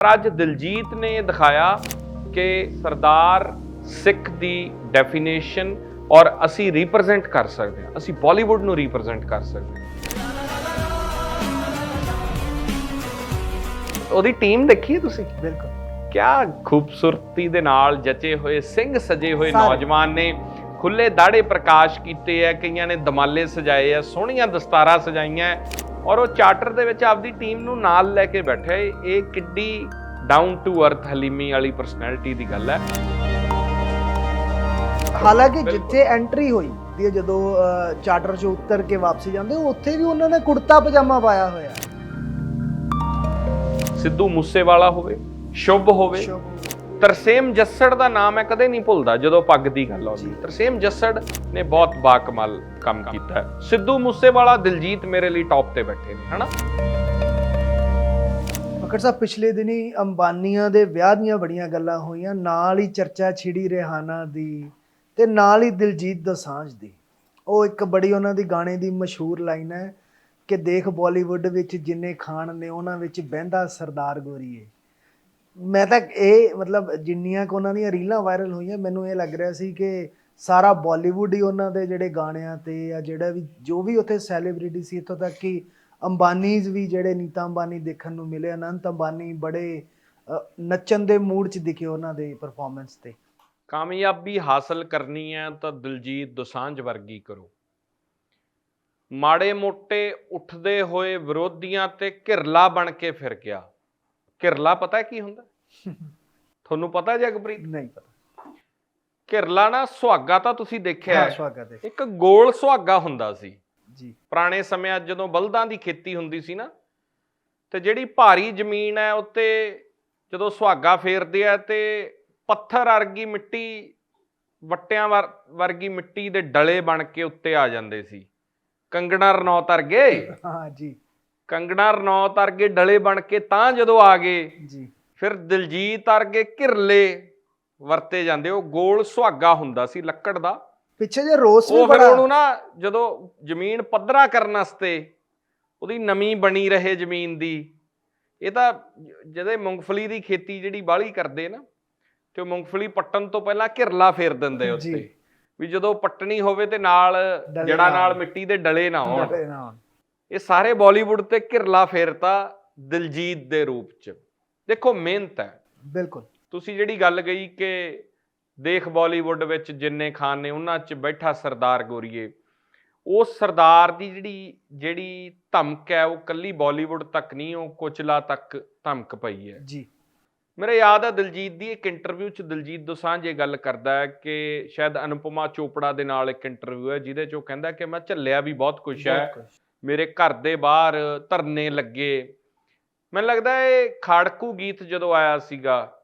ਅੱਜ ਦਿਲਜੀਤ ਨੇ ਇਹ ਦਿਖਾਇਆ ਕਿ ਸਰਦਾਰ ਸਿੱਖ ਦੀ ਡੈਫੀਨੇਸ਼ਨ ਔਰ ਅਸੀਂ ਰਿਪਰੈਜ਼ੈਂਟ ਕਰ ਸਕਦੇ ਹਾਂ। ਅਸੀਂ ਬਾਲੀਵੁੱਡ ਨੂੰ ਰਿਪਰੈਜ਼ੈਂਟ ਕਰ ਸਕਦੇ ਹਾਂ। ਉਹਦੀ ਟੀਮ ਦੇਖੀ ਤੁਸੀਂ? ਬਿਲਕੁਲ। ਕਿਆ ਖੂਬਸੂਰਤੀ ਦੇ ਨਾਲ ਜਚੇ ਹੋਏ ਸਿੰਘ ਸਜੇ ਹੋਏ। ਨੌਜਵਾਨ ਨੇ ਖੁੱਲੇ ਦਾੜੇ ਪ੍ਰਕਾਸ਼ ਕੀਤੇ ਆ ਕਈਆਂ ਨੇ ਦਮਾਲੇ ਸਜਾਏ ਆ ਸੋਹਣੀਆਂ ਦਸਤਾਰਾਂ ਸਜਾਈਆਂ ਔਰ ਉਹ ਚਾਰਟਰ ਦੇ ਵਿੱਚ ਆਪਦੀ ਟੀਮ ਨੂੰ ਨਾਲ ਲੈ ਕੇ ਬੈਠਾ ਹੈ ਇਹ ਕਿੱਡੀ ਡਾਊਨ ਟੂ ਅਰਥ ਹਲੀਮੀ ਵਾਲੀ ਪਰਸਨੈਲਿਟੀ ਦੀ ਗੱਲ ਹੈ। ਹਾਲਾਂਕਿ। ਜਿੱਥੇ ਐਂਟਰੀ ਹੋਈ ਦੀ ਜਦੋਂ ਚਾਰਟਰ 'ਚ ਉਤਰ ਕੇ ਵਾਪਸੀ ਜਾਂਦੇ ਉੱਥੇ ਵੀ ਉਹਨਾਂ ਨੇ ਕੁੜਤਾ ਪਜਾਮਾ ਪਾਇਆ ਹੋਇਆ। ਸਿੱਧੂ ਮੂਸੇਵਾਲਾ ਹੋਵੇ ਸ਼ੁਭ ਹੋਵੇ। ਤਰਸੇਮ ਜੱਸੜ ਦਾ ਨਾਮ ਮੈਂ ਕਦੇ ਨਹੀਂ ਭੁੱਲਦਾ ਜਦੋਂ ਪੱਗ ਦੀ ਗੱਲ ਆਉਂਦੀ। ਤਰਸੇਮ ਜੱਸੜ ਨੇ ਬਹੁਤ ਬਾਕਮਾਲ ਕੰਮ ਕੀਤਾ ਸਿੱਧੂ ਮੂਸੇਵਾਲਾ ਦਿਲਜੀਤ ਮੇਰੇ ਲਈ ਟੌਪ ਤੇ ਬੈਠੇ ਨੇ ਹਨਾ? ਸਾਹਿਬ ਪਿਛਲੇ ਦਿਨੀ ਅੰਬਾਨੀਆਂ ਦੇ ਵਿਆਹ ਦੀਆਂ ਬੜੀਆਂ ਗੱਲਾਂ ਹੋਈਆਂ ਨਾਲ ਹੀ ਚਰਚਾ ਛਿੜੀ ਰਿਹਾਨਾ ਦੀ ਤੇ ਨਾਲ ਹੀ ਦਿਲਜੀਤ ਦੋਸਾਂਝ ਦੀ। ਉਹ ਇੱਕ ਬੜੀ ਉਹਨਾਂ ਦੀ ਗਾਣੇ ਦੀ ਮਸ਼ਹੂਰ ਲਾਈਨ ਹੈ ਕਿ ਦੇਖ ਬਾਲੀਵੁੱਡ ਵਿੱਚ ਜਿੰਨੇ ਖਾਨ ਨੇ ਉਹਨਾਂ ਵਿੱਚ ਬਹਿੰਦਾ ਸਰਦਾਰ ਗੋਰੀਏ। ਮੈਂ ਤਾਂ ਇਹ ਮਤਲਬ ਜਿੰਨੀਆਂ ਕੁ ਉਹਨਾਂ ਦੀਆਂ ਰੀਲਾਂ ਵਾਇਰਲ ਹੋਈਆਂ, ਮੈਨੂੰ ਇਹ ਲੱਗ ਰਿਹਾ ਸੀ ਕਿ ਸਾਰਾ ਬਾਲੀਵੁੱਡ ਹੀ ਉਹਨਾਂ ਦੇ ਜਿਹੜੇ ਗਾਣਿਆਂ ਤੇ ਜਾਂ ਜਿਹੜਾ ਵੀ, ਜੋ ਵੀ ਉੱਥੇ ਸੈਲੀਬ੍ਰਿਟੀ ਸੀ ਇੱਥੋਂ ਤੱਕ ਕਿ ਅੰਬਾਨੀਜ਼ ਵੀ ਜਿਹੜੇ ਨੀਤਾ ਅੰਬਾਨੀ ਦੇਖਣ ਨੂੰ ਮਿਲੇ, ਅਨੰਤ ਅੰਬਾਨੀ ਬੜੇ ਨੱਚਣ ਦੇ ਮੂਡ 'ਚ ਦਿਖੇ ਉਹਨਾਂ ਦੇ ਪਰਫਾਰਮੈਂਸ ਤੇ। ਕਾਮਯਾਬੀ ਹਾਸਲ ਕਰਨੀ ਹੈ ਤਾਂ ਦਿਲਜੀਤ ਦੋਸਾਂਝ ਵਰਗੀ ਕਰੋ। ਮਾੜੇ ਮੋਟੇ ਉੱਠਦੇ ਹੋਏ ਵਿਰੋਧੀਆਂ ਤੇ ਘਿਰਲਾ ਬਣ ਕੇ ਫਿਰ ਗਿਆ। ਘਿਰਲਾ ਪਤਾ ਕੀ ਹੁੰਦਾ? ਤੁਹਾਨੂੰ ਪਤਾ ਜਗਪ੍ਰੀਤ ਨਹੀਂ ਪਤਾ। ਘਿਰਲਾ ਨਾ ਸੁਹਾਗਾ ਤਾਂ ਤੁਸੀਂ ਦੇਖਿਆ ਹਾਂ ਹੈ। ਸਵਾਗਤ ਹੈ ਇੱਕ ਗੋਲ ਸੁਹਾਗਾ ਹੁੰਦਾ ਸੀ। ਜੀ। ਪੁਰਾਣੇ ਸਮਿਆਂ 'ਚ ਜਦੋਂ ਬਲਦਾਂ ਦੀ ਖੇਤੀ ਹੁੰਦੀ ਸੀ ਨਾ ਤੇ ਜਿਹੜੀ ਭਾਰੀ ਜ਼ਮੀਨ ਹੈ ਉੱਤੇ ਜਦੋਂ ਸੁਹਾਗਾ ਫੇਰਦੇ ਆ ਤੇ ਪੱਥਰ ਵਰਗੀ ਮਿੱਟੀ ਵੱਟਿਆਂ ਵਰ- ਵਰਗੀ ਮਿੱਟੀ ਦੇ ਡਲੇ ਬਣ ਕੇ ਉੱਤੇ ਆ ਜਾਂਦੇ ਸੀ। ਕੰਗਣਾ ਰਣੌਤ ਵਰਗੇ? ਹਾਂ ਜੀ। ਕੰਗਣਾ ਰਣੌਤ ਵਰਗੇ ਡਲੇ ਬਣ ਕੇ ਤਾਂ ਜਦੋਂ ਆ ਗਏ ਜੀ। ਫਿਰ ਦਿਲਜੀਤ ਵਰਗੇ ਘਿਰਲੇ ਵਰਤੇ ਜਾਂਦੇ ਉਹ ਗੋਲ ਸੁਹਾਗਾ ਹੁੰਦਾ ਸੀ ਲੱਕੜ ਦਾ ਪਿੱਛੇ ਜੇ ਰੋਸ ਵੀ ਉਹ ਫਿਰ ਬੜਾ ਉਹਨੂੰ ਨਾ ਜਦੋਂ ਜ਼ਮੀਨ ਪੱਧਰਾ ਕਰਨ ਵਾਸਤੇ ਉਹਦੀ ਨਮੀ ਬਣੀ ਰਹੇ ਜ਼ਮੀਨ ਦੀ ਇਹ ਤਾਂ ਜ- ਜਦੋਂ ਮੂੰਗਫਲੀ ਦੀ ਖੇਤੀ ਜਿਹੜੀ ਬਾਹਲੀ ਕਰਦੇ ਨਾ ਤੇ ਉਹ ਮੂੰਗਫਲੀ ਪੱਟਣ ਤੋਂ ਪਹਿਲਾਂ ਘਿਰਲਾ ਫੇਰ ਦਿੰਦੇ ਜੀ। ਉੱਤੇ ਵੀ ਜਦੋਂ ਪੱਟਣੀ ਹੋਵੇ ਤੇ ਨਾਲ ਡਲੇ ਜੜਾ ਨਾ ਨਾਲ ਹੋਣ। ਮਿੱਟੀ ਦੇ ਡਲੇ ਨਾ ਹੋਣ। ਇਹ ਸਾਰੇ ਬਾਲੀਵੁੱਡ ਤੇ ਘਿਰਲਾ ਫੇਰਤਾ ਦਿਲਜੀਤ ਦੇ ਰੂਪ ਚ ਦੇਖੋ ਮਿਹਨਤ ਹੈ। ਬਿਲਕੁਲ। ਤੁਸੀਂ ਜਿਹੜੀ ਗੱਲ ਗਈ ਕਿ ਦੇਖ ਬਾਲੀਵੁੱਡ ਵਿੱਚ ਜਿੰਨੇ ਖਾਨ ਨੇ ਉਹਨਾਂ 'ਚ ਬੈਠਾ ਸਰਦਾਰ ਗੋਰੀਏ। ਉਸ ਸਰਦਾਰ ਦੀ ਜਿਹੜੀ ਜਿਹੜੀ ਧਮਕ ਹੈ ਉਹ ਕੱਲੀ ਬਾਲੀਵੁੱਡ ਤੱਕ ਨਹੀਂ ਉਹ ਕੁਚਲਾ ਤੱਕ ਧਮਕ ਪਈ ਹੈ। ਜੀ। ਮੇਰੇ ਯਾਦ ਹੈ ਦਿਲਜੀਤ ਦੀ ਇੱਕ ਇੰਟਰਵਿਊ 'ਚ ਦਿਲਜੀਤ ਦੋਸਾਂਝ ਇਹ ਗੱਲ ਕਰਦਾ ਹੈ ਕਿ ਸ਼ਾਇਦ ਅਨੁਪਮਾ ਚੋਪੜਾ ਦੇ ਨਾਲ ਇੱਕ ਇੰਟਰਵਿਊ ਹੈ ਜਿਹਦੇ 'ਚ ਉਹ ਕਹਿੰਦਾ ਕਿ ਮੈਂ ਝੱਲਿਆ ਵੀ ਬਹੁਤ ਕੁਝ ਹੈ। ਮੇਰੇ ਘਰ ਦੇ ਬਾਹਰ ਧਰਨੇ ਲੱਗੇ ਮੈਨੂੰ ਲੱਗਦਾ ਇਹ ਖਾੜਕੂ ਗੀਤ ਜਦੋਂ ਆਇਆ ਸੀਗਾ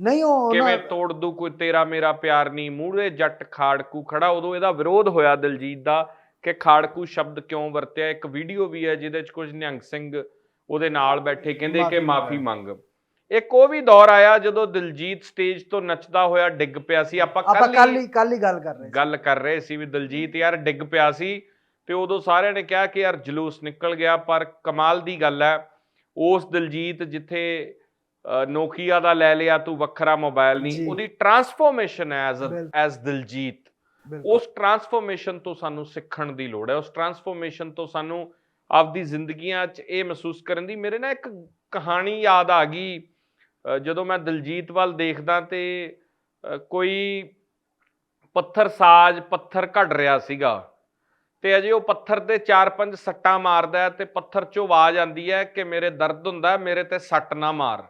ਨਹੀਂ ਉਹ ਕਿਵੇਂ ਤੋੜ ਦੂ ਕੋਈ ਤੇਰਾ ਮੇਰਾ ਪਿਆਰ ਨਹੀਂ ਮੂਹਰੇ ਜੱਟ ਖਾੜਕੂ ਖੜਾ ਉਦੋਂ ਇਹਦਾ ਵਿਰੋਧ ਹੋਇਆ ਦਿਲਜੀਤ ਦਾ ਕਿ ਖਾੜਕੂ ਸ਼ਬਦ ਕਿਉਂ ਵਰਤਿਆ? ਇੱਕ ਵੀਡੀਓ ਵੀ ਹੈ ਜਿਹਦੇ ਚ ਕੁਝ ਨਿਹੰਗ ਸਿੰਘ ਉਹਦੇ ਨਾਲ ਬੈਠੇ ਕਹਿੰਦੇ ਕਿ ਮਾਫ਼ੀ ਮੰਗ। ਇੱਕ ਉਹ ਵੀ ਦੌਰ ਆਇਆ ਜਦੋਂ ਦਿਲਜੀਤ ਸਟੇਜ ਤੋਂ ਨੱਚਦਾ ਹੋਇਆ ਡਿੱਗ ਪਿਆ ਸੀ। ਆਪਾਂ ਕੱਲ ਹੀ ਕੱਲ ਹੀ ਗੱਲ ਕਰ ਰਹੇ ਸੀ। ਗੱਲ ਕਰ ਰਹੇ ਸੀ ਵੀ ਦਿਲਜੀਤ ਯਾਰ ਡਿੱਗ ਪਿਆ ਸੀ ਤੇ ਉਦੋਂ ਸਾਰਿਆਂ ਨੇ ਕਿਹਾ ਕਿ ਯਾਰ ਜਲੂਸ ਨਿਕਲ ਗਿਆ ਪਰ ਕਮਾਲ ਦੀ ਗੱਲ ਹੈ ਉਸ ਦਿਲਜੀਤ ਜਿੱਥੇ ਨੋਕੀਆ ਦਾ ਲੈ ਲਿਆ ਤੂੰ ਵੱਖਰਾ ਮੋਬਾਈਲ ਨਹੀਂ। ਉਹਦੀ ਟਰਾਂਸਫੋਰਮੇਸ਼ਨ ਹੈ ਐਜ਼। ਐਜ਼ ਦਿਲਜੀਤ। ਉਸ ਟਰਾਂਸਫੋਰਮੇਸ਼ਨ ਤੋਂ ਸਾਨੂੰ ਸਿੱਖਣ ਦੀ ਲੋੜ ਹੈ। ਉਸ ਟਰਾਂਸਫੋਰਮੇਸ਼ਨ ਤੋਂ ਸਾਨੂੰ ਆਪਦੀ ਜ਼ਿੰਦਗੀਆਂ 'ਚ ਇਹ ਮਹਿਸੂਸ ਕਰਨ ਦੀ ਮੇਰੇ ਨਾਲ ਇੱਕ ਕਹਾਣੀ ਯਾਦ ਆ ਗਈ। ਜਦੋਂ ਮੈਂ ਦਿਲਜੀਤ ਵੱਲ ਦੇਖਦਾ ਤੇ ਕੋਈ ਪੱਥਰ ਸਾਜ ਪੱਥਰ ਘੜ ਰਿਹਾ ਸੀਗਾ। ਤੇ ਅਜੇ ਉਹ ਪੱਥਰ ਤੇ ਚਾਰ ਪੰਜ ਸੱਟਾਂ ਮਾਰਦਾ ਹੈ ਤੇ ਪੱਥਰ 'ਚੋਂ ਆਵਾਜ਼ ਆਂਦੀ ਹੈ ਕਿ ਮੇਰੇ ਦਰਦ ਹੁੰਦਾ ਮੇਰੇ ਤੇ ਸੱਟ ਨਾ ਮਾਰ।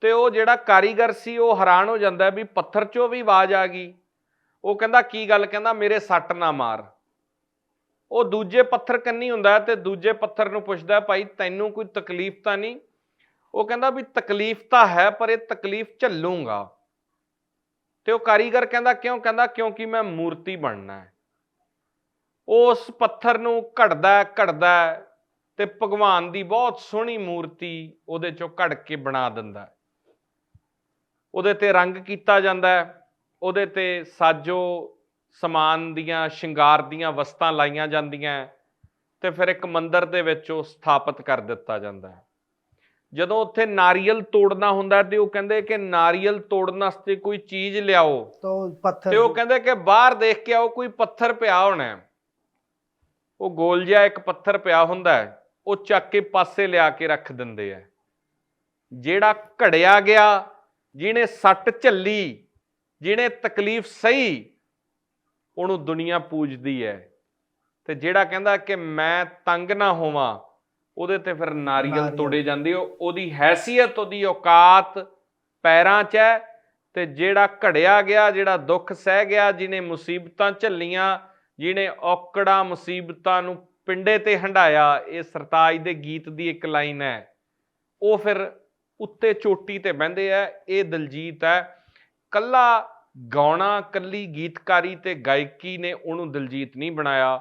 ਤੇ ਉਹ ਜਿਹੜਾ ਕਾਰੀਗਰ ਸੀ, ਉਹ ਹੈਰਾਨ ਹੋ ਜਾਂਦਾ ਵੀ ਪੱਥਰ 'ਚੋਂ ਵੀ ਆਵਾਜ਼ ਆ ਗਈ। ਉਹ ਕਹਿੰਦਾ, ਕੀ ਗੱਲ? ਕਹਿੰਦਾ, ਮੇਰੇ ਸੱਟ ਨਾ ਮਾਰ। ਉਹ ਦੂਜੇ ਪੱਥਰ ਕੰਨੀ ਹੁੰਦਾ ਹੈ ਤੇ ਦੂਜੇ ਪੱਥਰ ਨੂੰ ਪੁੱਛਦਾ ਭਾਈ, ਤੈਨੂੰ ਕੋਈ ਤਕਲੀਫ ਤਾਂ ਨਹੀਂ? ਉਹ ਕਹਿੰਦਾ ਵੀ ਤਕਲੀਫ ਤਾਂ ਹੈ, ਪਰ ਇਹ ਤਕਲੀਫ ਝੱਲੂੰਗਾ। ਤੇ ਉਹ ਕਾਰੀਗਰ ਕਹਿੰਦਾ, ਕਿਉਂ? ਕਹਿੰਦਾ, ਕਿਉਂਕਿ ਮੈਂ ਮੂਰਤੀ ਬਣਨਾ ਹੈ। ਉਸ ਪੱਥਰ ਨੂੰ ਘੜਦਾ ਘੜਦਾ ਤੇ ਭਗਵਾਨ ਦੀ ਬਹੁਤ ਸੋਹਣੀ ਮੂਰਤੀ ਉਹਦੇ ਚੋਂ ਘੜ ਕੇ ਬਣਾ ਦਿੰਦਾ ਉਹਦੇ ਤੇ ਰੰਗ ਕੀਤਾ ਜਾਂਦਾ ਉਹਦੇ ਤੇ ਸਾਜੋ ਸਮਾਨ ਦੀਆਂ ਸ਼ਿੰਗਾਰ ਦੀਆਂ ਵਸਤਾਂ ਲਾਈਆਂ ਜਾਂਦੀਆਂ ਤੇ ਫਿਰ ਇੱਕ ਮੰਦਿਰ ਦੇ ਵਿੱਚ ਉਹ ਸਥਾਪਿਤ ਕਰ ਦਿੱਤਾ ਜਾਂਦਾ ਹੈ ਜਦੋਂ ਉੱਥੇ ਨਾਰੀਅਲ ਤੋੜਨਾ ਹੁੰਦਾ ਤੇ ਉਹ ਕਹਿੰਦੇ ਕਿ ਨਾਰੀਅਲ ਤੋੜਨ ਵਾਸਤੇ ਕੋਈ ਚੀਜ਼ ਲਿਆਓ ਤਾਂ ਉਹ ਪੱਥਰ ਤੇ ਉਹ ਕਹਿੰਦੇ ਕਿ ਬਾਹਰ ਦੇਖ ਕੇ ਆਓ ਕੋਈ ਪੱਥਰ ਪਿਆ ਹੋਣਾ। ਉਹ ਗੋਲ ਜਿਹਾ ਇੱਕ ਪੱਥਰ ਪਿਆ ਹੁੰਦਾ ਹੈ ਉਹ ਚੱਕ ਕੇ ਪਾਸੇ ਲਿਆ ਕੇ ਰੱਖ ਦਿੰਦੇ ਆ। ਜਿਹੜਾ ਘੜਿਆ ਗਿਆ ਜਿਹਨੇ ਸੱਟ ਝੱਲੀ ਜਿਹਨੇ ਤਕਲੀਫ ਸਹੀ ਉਹਨੂੰ ਦੁਨੀਆ ਪੂਜਦੀ ਹੈ। ਤੇ ਜਿਹੜਾ ਕਹਿੰਦਾ ਕਿ ਮੈਂ ਤੰਗ ਨਾ ਹੋਵਾਂ ਉਹਦੇ ਤੇ ਫਿਰ ਨਾਰੀਅਲ। ਤੋੜੇ ਜਾਂਦੇ ਉਹ ਉਹਦੀ ਹੈਸੀਅਤ ਉਹਦੀ ਔਕਾਤ ਪੈਰਾਂ 'ਚ ਹੈ। ਤੇ ਜਿਹੜਾ ਘੜਿਆ ਗਿਆ ਜਿਹੜਾ ਦੁੱਖ ਸਹਿ ਗਿਆ ਜਿਹਨੇ ਮੁਸੀਬਤਾਂ ਝੱਲੀਆਂ ਜਿਹਨੇ ਔਕੜਾਂ ਮੁਸੀਬਤਾਂ ਨੂੰ ਪਿੰਡੇ ਤੇ ਹੰਡਾਇਆ ਇਹ ਸਰਤਾਜ ਦੇ ਗੀਤ ਦੀ ਇੱਕ ਲਾਈਨ ਹੈ। ਉਹ ਫਿਰ ਉੱਤੇ ਚੋਟੀ ਤੇ ਬਹਿੰਦੇ ਆ। ਇਹ ਦਲਜੀਤ ਹੈ। ਕੱਲਾ ਗਾਉਣਾ, ਕੱਲੀ ਗੀਤਕਾਰੀ ਤੇ ਗਾਇਕੀ ਨੇ ਉਹਨੂੰ ਦਲਜੀਤ ਨਹੀਂ ਬਣਾਇਆ।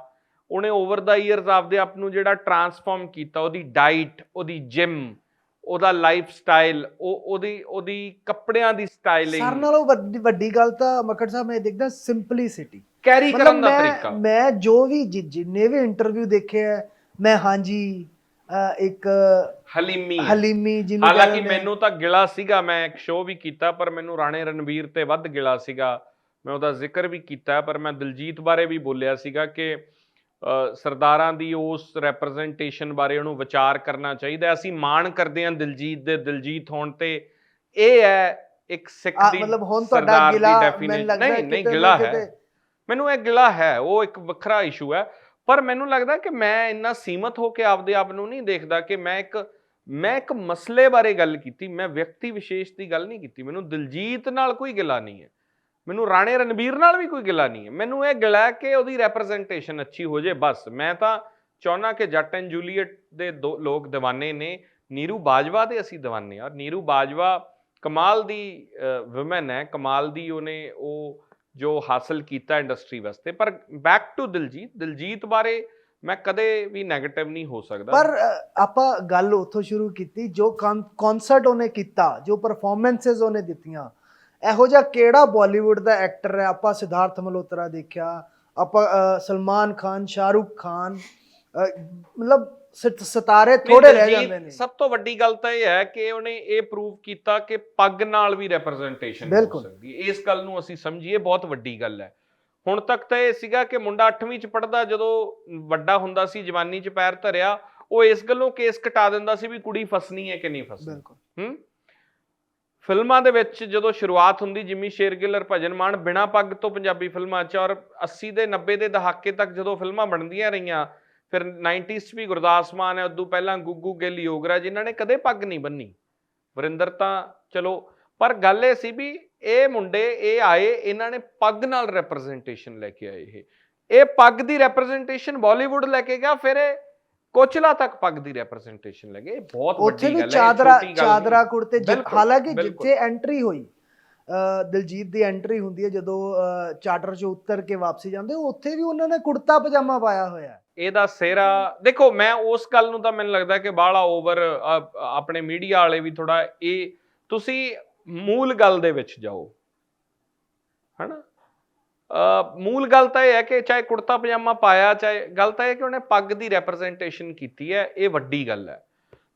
ਉਹਨੇ ਓਵਰ ਦਾ ਇਅਰਸ ਆਪਦੇ ਆਪ ਨੂੰ ਜਿਹੜਾ ਟਰਾਂਸਫਾਰਮ ਕੀਤਾ, ਉਹਦੀ ਡਾਈਟ ਉਹਦੀ ਜਿਮ ਉਹਦਾ ਲਾਈਫ ਸਟਾਈਲ ਉਹ ਉਹਦੀ ਉਹਦੀ ਕੱਪੜਿਆਂ ਦੀ ਸਰ ਸਟਾਈਲਿੰਗ ਨਾਲੋਂ ਵੱਡੀ ਵੱਡੀ ਗੱਲ ਤਾਂ ਮੱਕੜ ਸਾਹਿਬ ਮੈਂ ਦੇਖਦਾ ਸਿੰਪਲੀਸਿਟੀ ਕੈਰੀ ਕਰਨ ਦਾ ਤਰੀਕਾ ਮੈਂ ਜੋ ਵੀ ਜਿ- ਜਿੰਨੇ ਵੀ ਇੰਟਰਵਿਊ ਦੇਖੇ ਹੈ ਮੈਂ ਹਾਂਜੀ ਅ, ਇੱਕ ਹਲੀਮੀ। ਹਲੀਮੀ ਜਿਹਨੂੰ ਹਾਲਾਂਕਿ ਕਹਿੰਦੇ ਨੇ। ਮੈਨੂੰ ਤਾਂ ਗਿਲਾ ਸੀਗਾ ਮੈਂ ਇੱਕ ਸ਼ੋਅ ਵੀ ਕੀਤਾ ਪਰ ਮੈਨੂੰ ਰਾਣੇ ਰਣਵੀਰ ਤੇ ਵੱਧ ਗਿਲਾ ਸੀਗਾ ਮੈਂ ਉਹਦਾ ਜ਼ਿਕਰ ਵੀ ਕੀਤਾ ਪਰ ਮੈਂ ਦਿਲਜੀਤ ਬਾਰੇ ਵੀ ਬੋਲਿਆ ਸੀਗਾ ਕਿ ਸਰਦਾਰਾਂ ਦੀ ਉਸ ਰੈਪਰੈਜ਼ੈਂਟੇਸ਼ਨ ਬਾਰੇ ਉਹਨੂੰ ਵਿਚਾਰ ਕਰਨਾ ਚਾਹੀਦਾ ਹੈ। ਅਸੀਂ ਮਾਣ ਕਰਦੇ ਹਾਂ ਦਿਲਜੀਤ ਦੇ ਦਿਲਜੀਤ ਹੋਣ ਤੇ ਇਹ ਹੈ ਇੱਕ ਸਿੱਖ ਆ, ਦੀ ਮਤਲਬ ਹੁਣ ਤੁਹਾਡਾ ਸਰਦਾਰ ਦੀ ਗਿਲਾ definition- ਮੈਨੂੰ ਲੱਗਦਾ ਨਹੀਂ ਨਹੀਂ ਕਿਤੇ ਨਾ ਗਿਲਾ ਹੈ ਕਿਤੇ- ਮੈਨੂੰ ਇਹ ਗਿਲਾ ਹੈ, ਉਹ ਇੱਕ ਵੱਖਰਾ ਇਸ਼ੂ ਹੈ। ਪਰ ਮੈਨੂੰ ਲੱਗਦਾ ਕਿ ਮੈਂ ਇੰਨਾ ਸੀਮਤ ਹੋ ਕੇ ਆਪਦੇ ਆਪ ਨੂੰ ਨਹੀਂ ਦੇਖਦਾ ਕਿ ਮੈਂ ਇੱਕ ਮੈਂ ਇੱਕ ਮਸਲੇ ਬਾਰੇ ਗੱਲ ਕੀਤੀ, ਮੈਂ ਵਿਅਕਤੀ ਵਿਸ਼ੇਸ਼ ਦੀ ਗੱਲ ਨਹੀਂ ਕੀਤੀ। ਮੈਨੂੰ ਦਿਲਜੀਤ ਨਾਲ ਕੋਈ ਗਿਲਾ ਨਹੀਂ ਹੈ। ਮੈਨੂੰ ਰਾਣੇ ਰਣਵੀਰ ਨਾਲ ਵੀ ਕੋਈ ਗਿਲਾ ਨਹੀਂ ਹੈ। ਮੈਨੂੰ ਇਹ ਗਿਲਾ ਕਿ ਉਹਦੀ ਰੈਪਰੈਜ਼ੈਂਟੇਸ਼ਨ ਅੱਛੀ ਹੋ ਜੇ, ਬਸ। ਮੈਂ ਤਾਂ ਚਾਹਨਾ ਕਿ ਜੱਟ ਐਂਡ ਜੂਲੀਅਟ ਦੇ ਦੋ ਲੋਕ دیਵਾਨੇ ਨੇ। ਨੀਰੂ ਬਾਜਵਾ ਦੇ ਅਸੀਂ دیਵਾਨੇ ਆ ਨੀਰੂ ਬਾਜਵਾ ਕਮਾਲ ਦੀ ਔਮਨ ਹੈ। ਕਮਾਲ ਦੀ ਉਹਨੇ ਉਹ ਜੋ ਹਾਸਲ ਕੀਤਾ ਇੰਡਸਟਰੀ ਵਾਸਤੇ। ਪਰ ਬੈਕ ਟੂ ਦਿਲਜੀਤ ਦਿਲਜੀਤ ਬਾਰੇ ਮੈਂ ਕਦੇ ਵੀ 네ਗੇਟਿਵ ਨਹੀਂ ਹੋ ਸਕਦਾ। ਪਰ ਆਪਾਂ ਗੱਲ ਉੱਥੋਂ ਸ਼ੁਰੂ ਕੀਤੀ, ਜੋ ਕਨਸਰਟ ਉਹਨੇ ਕੀਤਾ, ਜੋ ਪਰਫਾਰਮੈਂਸਸ ਉਹਨੇ ਦਿੱਤੀਆਂ, ਇਹੋ ਜਿਹਾ ਕਿਹੜਾ ਬਾਲੀਵੁੱਡ ਦਾ ਐਕਟਰ ਹੈ? ਆਪਾਂ ਸਿਧਾਰਥ ਮਲਹੋਤਰਾ ਦੇਖਿਆ, ਆਪਾਂ ਸਲਮਾਨ ਖਾਨ, ਸ਼ਾਹਰੁਖ ਖਾਨ ਮਤਲਬ ਸਿਤਾਰੇ ਨਹੀਂ, ਥੋੜੇ ਰਹਿ ਜਾਂਦੇ ਨੇ। ਸਭ ਤੋਂ ਵੱਡੀ ਗੱਲ ਤਾਂ ਇਹ ਹੈ ਕਿ ਉਹਨੇ ਇਹ ਪ੍ਰੂਵ ਕੀਤਾ ਕਿ ਪੱਗ ਨਾਲ ਵੀ ਰੈਪਰੈਜ਼ੈਂਟੇਸ਼ਨ ਹੋ। ਸਕਦੀ ਹੈ। ਇਸ ਗੱਲ ਨੂੰ ਅਸੀਂ ਸਮਝੀਏ ਬਹੁਤ ਵੱਡੀ ਗੱਲ ਹੈ। ਹੁਣ ਤੱਕ ਤਾਂ ਇਹ ਸੀਗਾ ਕਿ ਮੁੰਡਾ 8ਵੀਂ ਚ ਪੜਦਾ ਜਦੋਂ ਵੱਡਾ ਹੁੰਦਾ ਸੀ ਜਵਾਨੀ ਚ ਪੈਰ ਧਰਿਆ ਉਹ ਇਸ ਗੱਲੋਂ ਕੇਸ ਕਟਾ ਦਿੰਦਾ ਸੀ ਵੀ ਕੁੜੀ ਫਸਣੀ ਹੈ ਕਿ ਨਹੀਂ ਫਸਣੀ। ਬਿਲਕੁਲ। ਹੂੰ? ਫਿਲਮਾਂ ਦੇ ਵਿੱਚ ਜਦੋਂ ਸ਼ੁਰੂਆਤ ਹੁੰਦੀ ਜਿਮੀ ਸ਼ੇਰਗਿੱਲ ਔਰ ਭਜਨ ਮਾਨ ਬਿਨਾ ਪੱਗ ਤੋਂ ਪੰਜਾਬੀ ਫਿਲਮਾਂ 'ਚ ਔਰ 80 ਦੇ 90 ਦੇ ਦਹਾਕੇ ਤੱਕ ਜਦੋਂ ਫਿਲਮਾਂ ਬਣਦੀਆਂ ਰਹੀਆਂ ਫਿਰ 90s 'ਚ ਵੀ ਗੁਰਦਾਸ ਮਾਨ ਹੈ ਉਦੋਂ ਪਹਿਲਾਂ ਗੁੱਗੂ ਗਿੱਲ ਯੋਗਰਾ ਜਿਨ੍ਹਾਂ ਨੇ ਕਦੇ ਪੱਗ ਨਹੀਂ ਬੰਨੀ ਵਰਿੰਦਰ ਤਾਂ ਚਲੋ ਪਰ ਗੱਲ ਇਹ ਸੀ ਵੀ ਇਹ ਮੁੰਡੇ ਇਹ ਆਏ ਇਹਨਾਂ ਨੇ ਪੱਗ ਨਾਲ ਰੈਪਰੈਜ਼ੈਂਟੇਸ਼ਨ ਲੈ ਕੇ ਆਏ ਇਹ ਇਹ ਪੱਗ ਦੀ ਰੈਪਰੈਜ਼ੈਂਟੇਸ਼ਨ ਬਾਲੀਵੁੱਡ ਲੈ ਕੇ ਗਿਆ ਫਿਰ ਇਹ ਕੋਚਲਾ ਤੱਕ ਪੱਗ ਦੀ ਰੈਪਰੈਜ਼ੈਂਟੇਸ਼ਨ ਲੈ ਗਏ ਇਹ ਬਹੁਤ ਵੱਡੀ ਵੀ ਗੱਲ ਹੈ ਇਹ ਚਾਦਰਾ ਚਾਦਰਾ। ਕੁੜਤੇ ਹਾਲਾਂਕਿ। ਜਿੱਥੇ ਐਂਟਰੀ ਹੋਈ ਦਿਲਜੀਤ ਦੀ ਐਂਟਰੀ ਹੁੰਦੀ ਹੈ ਜਦੋਂ ਚਾਰਟਰ 'ਚ ਉਤਰ ਕੇ ਵਾਪਸੀ ਜਾਂਦੇ ਉੱਥੇ ਵੀ ਉਹਨਾਂ ਨੇ ਕੁੜਤਾ ਪਜਾਮਾ ਪਾਇਆ ਹੋਇਆ ਹੈ ਇਹਦਾ ਸਿਹਰਾ ਦੇਖੋ ਮੈਂ ਉਸ ਗੱਲ ਨੂੰ ਤਾਂ ਮੈਨੂੰ ਲੱਗਦਾ ਕਿ ਬਾਹਲਾ ਓਵਰ ਆਪਣੇ ਮੀਡੀਆ ਵਾਲੇ ਵੀ ਥੋੜਾ ਇਹ ਤੁਸੀਂ ਮੂਲ ਗੱਲ ਦੇ ਵਿੱਚ ਜਾਓ। ਹਨਾ? ਮੂਲ ਗੱਲ ਤਾਂ ਇਹ ਹੈ ਕਿ ਚਾਹੇ ਕੁੜਤਾ ਪਜਾਮਾ ਪਾਇਆ ਚਾਹੇ ਗੱਲ ਤਾਂ ਇਹ ਕਿ ਉਹਨੇ ਪੱਗ ਦੀ ਰੈਪਰੈਜ਼ੈਂਟੇਸ਼ਨ ਕੀਤੀ ਹੈ ਇਹ ਵੱਡੀ ਗੱਲ ਹੈ।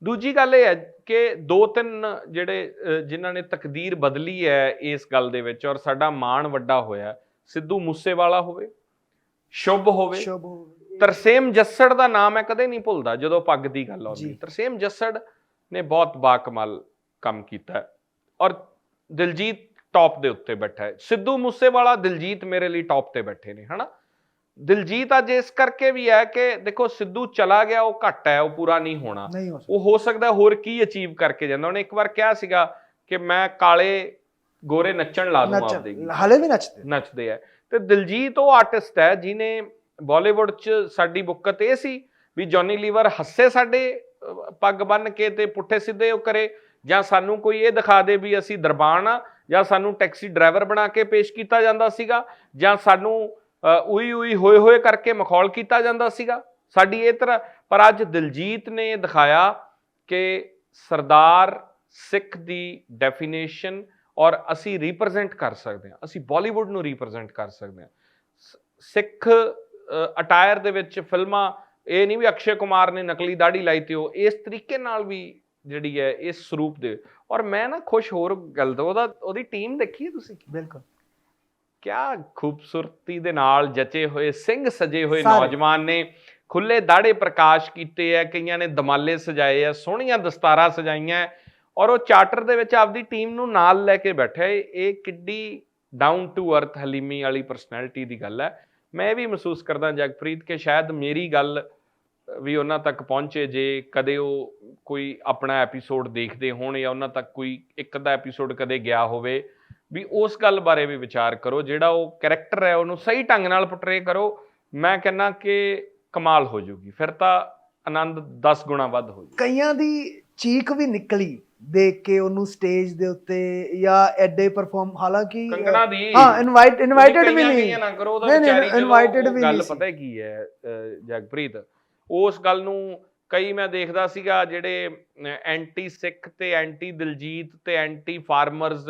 ਦੂਜੀ ਗੱਲ ਇਹ ਹੈ ਕਿ ਦੋ ਤਿੰਨ ਜਿਹੜੇ ਜਿਨ੍ਹਾਂ ਨੇ ਤਕਦੀਰ ਬਦਲੀ ਹੈ ਇਸ ਗੱਲ ਦੇ ਵਿੱਚ ਔਰ ਸਾਡਾ ਮਾਣ ਵੱਡਾ ਹੋਇਆ ਸਿੱਧੂ ਮੂਸੇਵਾਲਾ ਹੋਵੇ ਸ਼ੁਭ ਹੋਵੇ ਸ਼ੁਭ ਹੋਵੇ। ਤਰਸੇਮ ਜੱਸੜ ਦਾ ਨਾਮ ਮੈਂ ਕਦੇ ਨਹੀਂ ਭੁੱਲਦਾ ਜਦੋਂ ਪੱਗ ਦੀ ਗੱਲ ਆਉਂਦੀ ਜੀ। ਹੈ। ਤਰਸੇਮ ਜੱਸੜ ਨੇ ਬਹੁਤ ਬਾਕਮਾਲ ਕੰਮ ਕੀਤਾ ਹੈ ਔਰ ਦਿਲਜੀਤ ਟੌਪ ਦੇ ਉੱਤੇ ਬੈਠਾ ਹੈ ਸਿੱਧੂ ਮੂਸੇਵਾਲਾ ਦਿਲਜੀਤ ਮੇਰੇ ਲਈ ਟੌਪ ਤੇ ਬੈਠੇ ਨੇ ਹਨਾ ਦਿਲਜੀਤ ਅੱਜ ਇਸ ਕਰਕੇ ਵੀ ਹੈ ਕਿ ਦੇਖੋ ਸਿੱਧੂ ਚਲਾ ਗਿਆ ਉਹ ਘੱਟ ਹੈ ਉਹ ਪੂਰਾ ਨਹੀਂ ਹੋਣਾ ਨਹੀਂ ਹੋ ਸਕਦਾ ਉਹ ਹੋ ਸਕਦਾ ਹੋਰ ਕੀ ਅਚੀਵ ਕਰਕੇ ਜਾਂਦਾ ਉਹਨੇ ਇੱਕ ਵਾਰ ਕਿਹਾ ਸੀਗਾ ਕਿ ਮੈਂ ਕਾਲੇ ਗੋਰੇ ਨੱਚਣ ਲਾ ਦੂੰ ਆਪਦੇ। ਹਲੇ ਵੀ ਨੱਚਦੇ ਨੱਚਦੇ ਆ। ਤੇ ਦਿਲਜੀਤ ਉਹ ਆਰਟਿਸਟ ਹੈ ਜਿਨੇ ਬਾਲੀਵੁੱਡ 'ਚ ਸਾਡੀ ਬੁੱਕਤ ਇਹ ਸੀ ਵੀ ਜੌਨੀ ਲੀਵਰ ਹੱਸੇ ਸਾਡੇ ਪੱਗ ਬੰਨ ਕੇ ਤੇ ਪੁੱਠੇ ਸਿੱਧੇ ਉਹ ਕਰੇ। ਜਾਂ ਸਾਨੂੰ ਕੋਈ ਇਹ ਦਿਖਾ ਦੇ ਵੀ ਅਸੀਂ ਦਰਬਾਨ ਆ ਜਾਂ ਸਾਨੂੰ ਟੈਕਸੀ ਡਰਾਈਵਰ ਬਣਾ ਕੇ ਪੇਸ਼ ਕੀਤਾ ਜਾਂਦਾ ਸੀਗਾ ਜਾਂ ਸਾਨੂੰ ਉਈ ਉਈ ਹੋਏ ਹੋਏ ਕਰਕੇ ਮਖੌਲ ਕੀਤਾ ਜਾਂਦਾ ਸੀਗਾ। ਸਾਡੀ ਇਹ ਤਰ੍ਹਾਂ ਪਰ ਅੱਜ ਦਿਲਜੀਤ ਨੇ ਦਿਖਾਇਆ ਕਿ ਸਰਦਾਰ ਸਿੱਖ ਦੀ ਡੈਫੀਨੇਸ਼ਨ ਔਰ ਅਸੀਂ ਰਿਪਰੈਜ਼ੈਂਟ ਕਰ ਸਕਦੇ ਹਾਂ ਅਸੀਂ ਬਾਲੀਵੁੱਡ ਨੂੰ ਰਿਪਰੈਜ਼ੈਂਟ ਕਰ ਸਕਦੇ ਹਾਂ। ਸਿੱਖ ਅਟਾਇਰ ਦੇ ਵਿੱਚ ਫਿਲਮਾਂ ਇਹ ਨਹੀਂ ਵੀ ਅਕਸ਼ੇ ਕੁਮਾਰ ਨੇ ਨਕਲੀ ਦਾੜੀ ਲਾਈ ਤੇ ਉਹ ਇਸ ਤਰੀਕੇ ਨਾਲ ਵੀ ਜਿਹੜੀ ਹੈ ਇਸ ਸਰੂਪ ਦੇ। ਔਰ ਮੈਂ ਨਾ ਖੁਸ਼ ਹੋਰ ਗੱਲ ਤੋਂ ਉਹਦਾ ਉਹਦੀ ਟੀਮ ਦੇਖੀ ਤੁਸੀਂ? ਬਿਲਕੁਲ। ਕਿਆ ਖੂਬਸੂਰਤੀ ਦੇ ਨਾਲ ਜਚੇ ਹੋਏ ਸਿੰਘ ਸਜੇ ਹੋਏ। ਨੌਜਵਾਨ ਨੇ ਖੁੱਲੇ ਦਾੜੇ ਪ੍ਰਕਾਸ਼ ਕੀਤੇ ਆ ਕਈਆਂ ਨੇ ਦਮਾਲੇ ਸਜਾਏ ਆ ਸੋਹਣੀਆਂ ਦਸਤਾਰਾਂ ਸਜਾਈਆਂ ਔਰ ਉਹ ਚਾਰਟਰ ਦੇ ਵਿੱਚ ਆਪਦੀ ਟੀਮ ਨੂੰ ਨਾਲ ਲੈ ਕੇ ਬੈਠਾ ਹੈ ਇਹ ਕਿੱਡੀ ਡਾਊਨ ਟੂ ਅਰਥ ਹਲੀਮੀ ਵਾਲੀ ਪਰਸਨੈਲਿਟੀ ਦੀ ਗੱਲ ਹੈ। ਮੈਂ ਇਹ ਵੀ ਮਹਿਸੂਸ ਕਰਦਾ ਜਗਪ੍ਰੀਤ ਕਿ ਸ਼ਾਇਦ ਮੇਰੀ ਗੱਲ ਵੀ ਉਹਨਾਂ ਤੱਕ ਪਹੁੰਚੇ ਜੇ ਕਦੇ ਉਹ ਕੋਈ ਆਪਣਾ ਐਪੀਸੋਡ ਦੇਖਦੇ ਹੋਣ ਜਾਂ ਉਹਨਾਂ ਤੱਕ ਕੋਈ ਇੱਕ ਅੱਧਾ ਐਪੀਸੋਡ ਕਦੇ ਗਿਆ ਹੋਵੇ, ਵੀ ਉਸ ਗੱਲ ਬਾਰੇ ਵੀ ਵਿਚਾਰ ਕਰੋ। ਜਿਹੜਾ ਉਹ ਕੈਰੈਕਟਰ ਹੈ, ਉਹਨੂੰ ਸਹੀ ਢੰਗ ਨਾਲ ਪੋਰਟਰੇ ਕਰੋ, ਮੈਂ ਕਹਿੰਨਾ ਕਿ ਕਮਾਲ ਹੋ ਜਾਊਗੀ ਫਿਰ ਤਾਂ ਆਨੰਦ 10 ਗੁਣਾ ਵੱਧ ਹੋ ਜਾਊ ਕਈਆਂ ਦੀ ਚੀਕ ਵੀ ਨਿਕਲੀ ਦੇਖ ਕੇ ਉਹਨੂੰ ਸਟੇਜ ਦੇ ਉੱਤੇ ਜਾਂ ਐਡੇ ਪਰਫਾਰਮ ਹਾਲਾਂਕਿ ਕੰਗਣਾ ਦੀ। ਹਾਂ ਇਨਵਾਈਟ ਇਨਵਾਈਟਡ ਵੀ ਨਹੀਂ। ਨਾ ਕਰੋ ਉਹਦਾ ਵਿਚਾਰੀ ਵੀ ਗੱਲ। ਪਤਾ ਕੀ ਹੈ ਜਗਪ੍ਰੀਤ ਉਸ ਗੱਲ ਨੂੰ ਕਈ ਮੈਂ ਦੇਖਦਾ ਸੀਗਾ ਜਿਹੜੇ ਐਂਟੀ ਸਿੱਖ ਤੇ ਐਂਟੀ ਦਿਲਜੀਤ ਤੇ ਐਂਟੀ ਫਾਰਮਰਸ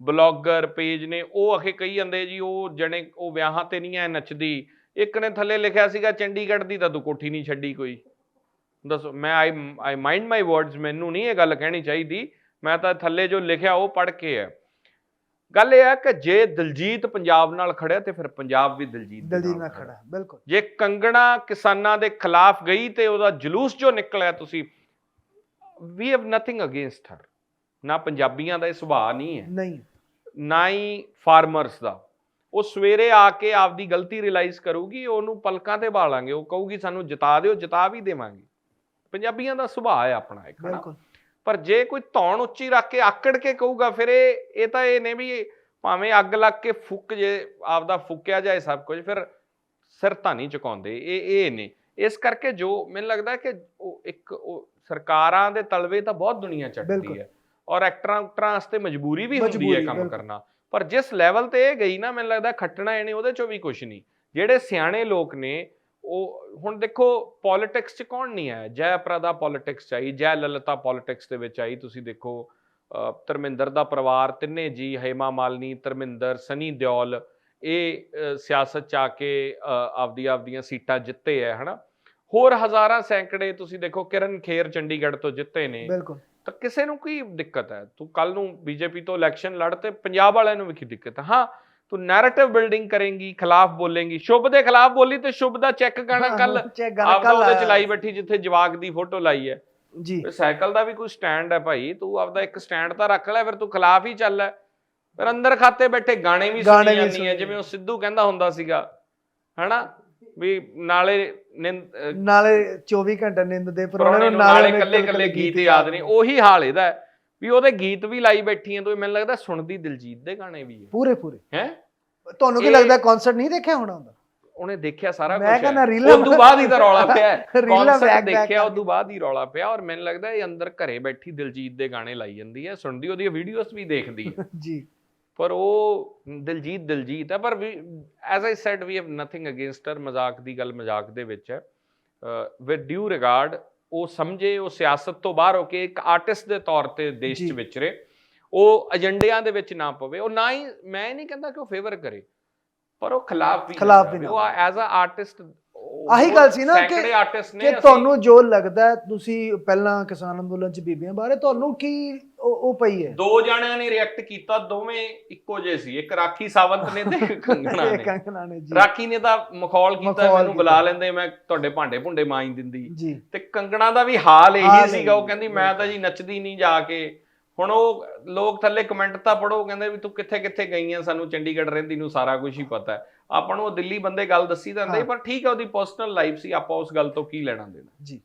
ਬਲੌਗਰ ਪੇਜ ਨੇ ਉਹ ਅਖੇ ਕਹੀ ਜਾਂਦੇ ਜੀ ਉਹ ਜਣੇ ਉਹ ਵਿਆਹਾਂ ਤੇ ਨਹੀਂ ਐ ਨੱਚਦੀ। ਇੱਕ ਨੇ ਥੱਲੇ ਲਿਖਿਆ ਸੀਗਾ ਚੰਡੀਗੜ੍ਹ ਦੀ ਤਾਂ ਤੂੰ ਕੋਠੀ ਨਹੀਂ ਛੱਡੀ ਕੋਈ। ਦੱਸੋ ਮੈਂ ਆਈ ਆਈ ਮਾਈਂਡ ਮਾਈ ਵਰਡਸ ਮੈਨੂੰ ਨਹੀਂ ਇਹ ਗੱਲ ਕਹਿਣੀ ਚਾਹੀਦੀ। ਮੈਂ ਤਾਂ ਥੱਲੇ ਜੋ ਲਿਖਿਆ ਉਹ ਪੜ੍ਹ ਕੇ ਹੈ। ਗੱਲ ਇਹ ਹੈ ਕਿ ਜੇ ਦਿਲਜੀਤ ਪੰਜਾਬ ਨਾਲ ਖੜਿਆ ਤੇ ਫਿਰ ਪੰਜਾਬ ਵੀ ਦਿਲਜੀਤ ਦਲਜੀਤ ਨਾਲ। ਖੜਾ ਬਿਲਕੁਲ। ਜੇ ਕੰਗਣਾ ਕਿਸਾਨਾਂ ਦੇ ਖਿਲਾਫ ਗਈ ਤੇ ਉਹਦਾ ਜਲੂਸ ਜੋ ਨਿਕਲਿਆ ਤੁਸੀਂ ਵੀ ਹੈਵ ਨਥਿੰਗ ਅਗੇਂਸਟ ਹਰ ਨਾ ਪੰਜਾਬੀਆਂ ਦਾ ਇਹ ਸੁਭਾਅ ਨਹੀਂ ਹੈ। ਨਹੀਂ। ਨਾ ਹੀ ਫਾਰਮਰਸ ਦਾ। ਉਹ ਸਵੇਰੇ ਆ ਕੇ ਆਪਦੀ ਗਲਤੀ ਰਿਅਲਾਈਜ਼ ਕਰੂਗੀ ਉਹਨੂੰ ਪਲਕਾਂ ਤੇ ਬਾਲਾਂਗੇ। ਉਹ ਕਹੂਗੀ ਸਾਨੂੰ ਜਿਤਾ ਦਿਓ ਜਿਤਾ ਵੀ ਦੇਵਾਂਗੇ। ਪੰਜਾਬੀਆਂ ਦਾ ਸੁਭਾਅ ਹੈ ਆਪਣਾ ਇੱਕ ਬਿਲਕੁਲ। ਪਰ ਜੇ ਕੋਈ ਧੌਣ ਉੱਚੀ ਰੱਖ ਕੇ ਆਕੜ ਕੇ ਕਹੂਗਾ ਫਿਰ ਇਹ ਇਹ ਤਾਂ ਇਹ ਨੇ ਵੀ ਭਾਵੇਂ ਅੱਗ ਲੱਗ ਕੇ ਫੁੱਕ ਜੇ ਆਪਦਾ ਫੁੱਕਿਆ ਜਾਏ ਸਭ ਕੁਝ ਫਿਰ ਸਿਰ ਤਾਂ ਨਹੀਂ ਝੁਕਾਉਂਦੇ। ਇਹ ਇਹ ਨੇ। ਇਸ ਕਰਕੇ ਜੋ ਮੈਨੂੰ ਲੱਗਦਾ ਕਿ ਉਹ ਇੱਕ ਉਹ ਸਰਕਾਰਾਂ ਦੇ ਤਲਵੇ ਤਾਂ ਬਹੁਤ ਦੁਨੀਆ ਚੱਟਦੀ ਬਿਲਕੁਲ। ਹੈ ਔਰ ਐਕਟਰਾਂ ਉਕਟਰਾਂ ਵਾਸਤੇ ਮਜਬੂਰੀ ਵੀ ਹੁੰਦੀ ਹੈ ਕੰਮ। ਕਰਨਾ। ਪਰ ਜਿਸ ਲੈਵਲ ਤੇ ਇਹ ਗਈ ਨਾ ਮੈਨੂੰ ਲੱਗਦਾ ਖੱਟਣਾ ਇਹਨੇ ਉਹਦੇ ਚੋਂ ਵੀ ਕੁਝ ਨਹੀਂ। ਜਿਹੜੇ ਸਿਆਣੇ ਲੋਕ ਨੇ ਉਹ ਹੁਣ ਦੇਖੋ ਪੋਲਿਟਿਕਸ 'ਚ ਕੌਣ ਨਹੀਂ ਆਇਆ ਜੈ ਪ੍ਰਦਾ ਪੋਲਿਟਿਕਸ 'ਚ ਆਈ ਜੈ ਲਲਿਤਾ ਪੋਲਿਟਿਕਸ ਦੇ ਵਿੱਚ ਆਈ। ਤੁਸੀਂ ਦੇਖੋ ਧਰਮਿੰਦਰ ਦਾ ਪਰਿਵਾਰ ਤਿੰਨੇ ਜੀ ਹੇਮਾ ਮਾਲਨੀ ਧਰਮਿੰਦਰ ਸਨੀ ਦਿਓਲ ਇਹ ਸਿਆਸਤ 'ਚ ਆ ਕੇ ਆਪਦੀ ਆਪਦੀਆਂ ਸੀਟਾਂ ਜਿੱਤੇ ਹੈ ਹਨਾ? ਹੋਰ ਹਜ਼ਾਰਾਂ ਸੈਂਕੜੇ ਤੁਸੀਂ ਦੇਖੋ ਕਿਰਨ ਖੇਰ ਚੰਡੀਗੜ੍ਹ ਤੋਂ ਜਿੱਤੇ ਨੇ। ਬਿਲਕੁਲ। ਤਾਂ ਕਿਸੇ ਨੂੰ ਕੀ ਦਿੱਕਤ ਹੈ? ਤੂੰ ਕੱਲ ਨੂੰ ਬੀਜੇਪੀ ਤੋਂ ਇਲੈਕਸ਼ਨ ਲੜ ਤੇ ਪੰਜਾਬ ਵਾਲਿਆਂ ਨੂੰ ਵੀ ਕੀ ਦਿੱਕਤ ਹੈ? ਹਾਂ ਤੂੰ ਨੈਰੇਟਿਵ ਬਿਲਡਿੰਗ ਕਰੇਂਗੀ ਖਿਲਾਫ ਬੋਲੇਂਗੀ। ਸ਼ੁਭ ਦੇ ਖਿਲਾਫ ਬੋਲੀ ਤੇ ਸ਼ੁਭ ਦਾ ਚੈੱਕ ਗਾਣਾ ਕੱਲ ਆਪਦਾ ਉਹਦੇ। ਚਲਾਈ ਬੈਠੀ ਜਿੱਥੇ ਜਵਾਕ ਦੀ ਫੋਟੋ ਲਾਈ ਹੈ। ਜੀ। ਸਾਈਕਲ ਦਾ ਵੀ ਕੋਈ ਸਟੈਂਡ ਹੈ ਭਾਈ। ਤੂੰ ਆਪਦਾ ਇੱਕ ਸਟੈਂਡ ਤਾਂ ਰੱਖ ਲੈ ਫਿਰ ਤੂੰ ਖਿਲਾਫ ਹੀ ਚੱਲ ਲੈ। ਫਿਰ ਅੰਦਰ ਖਾਤੇ ਬੈਠੇ ਗਾਣੇ ਵੀ ਸੁਣੀ ਜਾਂਦੀ ਹੈ ਜਿਵੇਂ ਉਹ ਸਿੱਧੂ ਕਹਿੰਦਾ ਹੁੰਦਾ ਸੀਗਾ ਹਨਾ? ਵੀ ਨਾਲੇ ਨਾਲੇ 24 ਘੰਟੇ ਨਿੰਦ ਦੇ ਪਰ ਪਰੌਣੇ ਨੂੰ ਨਾਲੇ ਕੱਲੇ ਕੱਲੇ ਗੀਤ ਯਾਦ ਨਹੀਂ ਉਹੀ ਹਾਲ ਇਹਦਾ ਹੈ। ਵੀ ਉਹਦੇ ਗੀਤ ਵੀ ਲਾਈ ਬੈਠੀ ਐ ਤੂੰ ਮੈਨੂੰ ਲੱਗਦਾ ਸੁਣਦੀ ਦਿਲਜੀਤ ਦੇ ਗਾਣੇ ਵੀ ਹੈ ਪੂਰੇ ਪੂਰੇ। ਹੈ? ਤੁਹਾਨੂੰ ਕੀ ਲੱਗਦਾ ਕਨਸਰਟ ਨਹੀਂ ਦੇਖਿਆ ਹੋਣਾ ਹੁੰਦਾ ਉਹਨੇ ਦੇਖਿਆ ਸਾਰਾ ਕੁਝ ਮੈਂ ਕਹਿੰਦਾ ਰੀਲਾਂ ਉਸ ਤੋਂ ਬਾਅਦ ਹੀ ਤਾਂ ਰੌਲਾ ਪਿਆ। ਕਨਸਰਟ ਦੇਖਿਆ ਉਸ। ਤੋਂ ਬਾਅਦ ਹੀ ਰੌਲਾ ਪਿਆ ਔਰ ਮੈਨੂੰ ਲੱਗਦਾ ਇਹ ਅੰਦਰ ਘਰੇ ਬੈਠੀ ਦਿਲਜੀਤ ਦੇ ਗਾਣੇ ਲਾਈ ਜਾਂਦੀ ਹੈ। ਸੁਣਦੀ ਉਹਦੀਆਂ ਵੀਡੀਓਜ਼ ਵੀ ਦੇਖਦੀ ਹੈ। ਜੀ। ਪਰ ਉਹ ਦਿਲਜੀਤ ਦਿਲਜੀਤ ਹੈ। ਪਰ as I said we have nothing against her ਮਜ਼ਾਕ ਦੀ ਗੱਲ ਮਜ਼ਾਕ ਦੇ ਵਿੱਚ ਹੈ। ਵਿਦ ਡਿਊ ਰਿਗਾਰਡ ਉਹ ਸਮਝੇ ਉਹ ਸਿਆਸਤ ਤੋਂ ਬਾਹਰ ਹੋ ਕੇ ਇੱਕ ਆਰਟਿਸਟ ਦੇ ਤੌਰ ਤੇ ਦੇਸ਼ 'ਚ। ਵਿਚਰੇ ਉਹ ਏਜੰਡਿਆਂ ਦੇ ਵਿੱਚ ਨਾ ਪਵੇ ਉਹ ਨਾ ਹੀ ਮੈਂ ਨਹੀਂ ਕਹਿੰਦਾ ਕਿ ਉਹ ਫੇਵਰ ਕਰੇ ਪਰ ਉਹ ਖਿਲਾਫ ਵੀ ਖਿਲਾਫ ਵੀ ਉਹ ਐਜ਼ ਅ ਆਰਟਿਸਟ ਆਹੀ ਗੱਲ ਸੀ ਨਾ ਕਿ- ਕਿ ਤੁਹਾਨੂੰ ਜੋ ਲੱਗਦਾ ਤੁਸੀਂ ਪਹਿਲਾਂ ਕਿਸਾਨ ਅੰਦੋਲਨ ਚ ਬੀਬੀਆਂ ਬਾਰੇ ਤੁਹਾਨੂੰ ਕੀ ਉਹ ਪਈ ਹੈ। ਦੋ ਜਣਿਆਂ ਨੇ ਰਿਐਕਟ ਕੀਤਾ ਦੋਵੇਂ ਇੱਕੋ ਜਿਹੇ ਸੀ। ਇੱਕ ਰਾਖੀ ਸਾਵੰਤ ਨੇ ਤੇ ਇੱਕ ਕੰਗਣਾ ਨੇ। ਕੰਗਣਾ ਨੇ ਜੀ। ਰਾਖੀ ਨੇ ਤਾਂ ਮਖੌਲ ਕੀਤਾ ਮੈਨੂੰ ਬੁਲਾ। ਲੈਂਦੇ ਮੈਂ ਤੁਹਾਡੇ ਭਾਂਡੇ ਭੁੰਡੇ ਮਾਂਜ ਦਿੰਦੀ। ਤੇ ਕੰਗਣਾ ਦਾ ਵੀ ਹਾਲ ਇਹੀ ਸੀਗਾ ਉਹ ਕਹਿੰਦੀ ਮੈਂ ਤਾਂ ਜੀ ਨੱਚਦੀ ਨਹੀਂ ਜਾ ਕੇ। ਹੁਣ ਉਹ ਲੋਕ ਥੱਲੇ ਕਮੈਂਟ ਤਾਂ ਪੜੋ ਕਹਿੰਦੇ ਵੀ ਤੂੰ ਕਿੱਥੇ ਕਿੱਥੇ ਗਈ ਆ ਸਾਨੂੰ ਚੰਡੀਗੜ੍ਹ ਰਹਿੰਦੀ ਨੂੰ ਸਾਰਾ ਕੁਝ ਹੀ ਪਤਾ ਹੈ। ਆਪਾਂ ਨੂੰ ਉਹ ਦਿੱਲੀ ਬੰਦੇ ਗੱਲ ਦੱਸੀ ਹਾਂ। ਪਰ ਠੀਕ ਹੈ ਉਹਦੀ ਪਰਸਨਲ ਲਾਈਫ ਸੀ ਆਪਾਂ ਉਸ ਗੱਲ ਤੋਂ ਕੀ ਲੈਣਾ ਦੇਣਾ। ਜੀ।